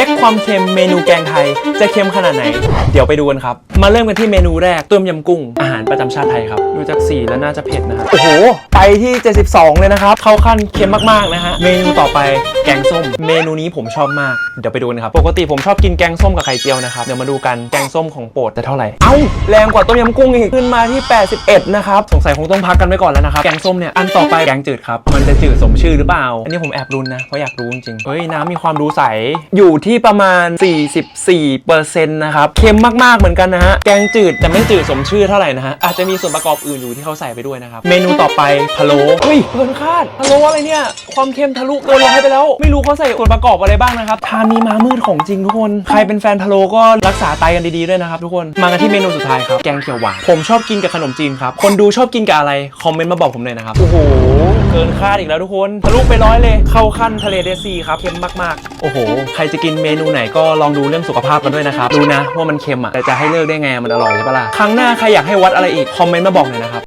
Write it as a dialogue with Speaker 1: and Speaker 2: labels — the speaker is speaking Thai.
Speaker 1: ช็คความเค็มเมนูแกงไทย จะเค็มขนาดไหน เดี๋ยวไปดูกันครับ มาเริ่มกันที่เมนูแรกต้มยำกุ้งอาหารประจำชาติไทยครับ ดูจากสีแล้วน่าจะเผ็ดนะครับโอ้โห ไปที่ 72 เลยนะครับ เข้าขั้นเค็มมากๆนะฮะเมนูต่อไปแกงส้ม เมนูนี้ผมชอบมากเดี๋ยวไปดูกันครับปกติผมชอบกินแกงส้มกับไข่เจียวนะครับเดี๋ยวมาดูกันแกงส้มของโปรดจะเท่าไหร่เอ้าแรงกว่าต้มยำกุ้งอีกขึ้นมาที่ 81 นะครับสงสัยคงต้องพักกันไว้ก่อนแล้วนะครับแกงส้มเนี่ยอันต่อไปแกงจืดครับ มันจะจืดสมชื่อหรือเปล่า อันนี้ผมแอบรุนนะ เพราะอยากรู้จริงๆเฮ้ยน้ำมีความดูใส อยู่ที่ประมาณ 44%นะครับ เค็มมากๆเหมือนกันนะฮะ แกงจืดแต่ไม่จืดสมชื่อเท่าไหร่นะฮะ อาจจะมีส่วนประกอบอื่นอยู่ที่เขาใส่ไปด้วยนะครับ เมนูต่อไปพะโล้เฮ้ยเกินคาดพะโล้อะไรเนี่ย ความเค็มทะลุเกินร้อยไปแล้ว ไม่รู้เขาใส่ส่วนประกอบอะไรบ้างนะครับทานนี้มามืดของจริงทุกคน ใครเป็นแฟนพะโล้ก็รักษาไตกันดีๆด้วยนะครับทุกคน มากันที่เมนูสุดท้ายครับ แกงเขียวหวาน ผมชอบกินกับขนมจีนครับ คนดูชอบกินกับอะไร คอมเมนต์มาบอกผมเลยนะครับ โอ้โห เกินคาดอีกแล้วทุกคนทะลุไปร้อยเลย เข้าขั้นทะเลเดดซีครับเค็มมากๆ โอ้โห ใครจะกินเมนูไหนก็ลองดูเรื่องสุขภาพกันด้วยนะครับ ดูนะว่ามันเค็มอะแต่จะให้เลิกได้ไงมันอร่อยใช่ปะล่ะ ครั้งหน้าใครอยากให้วัดอะไรอีก คอมเมนต์มาบอกหน่อยนะครับ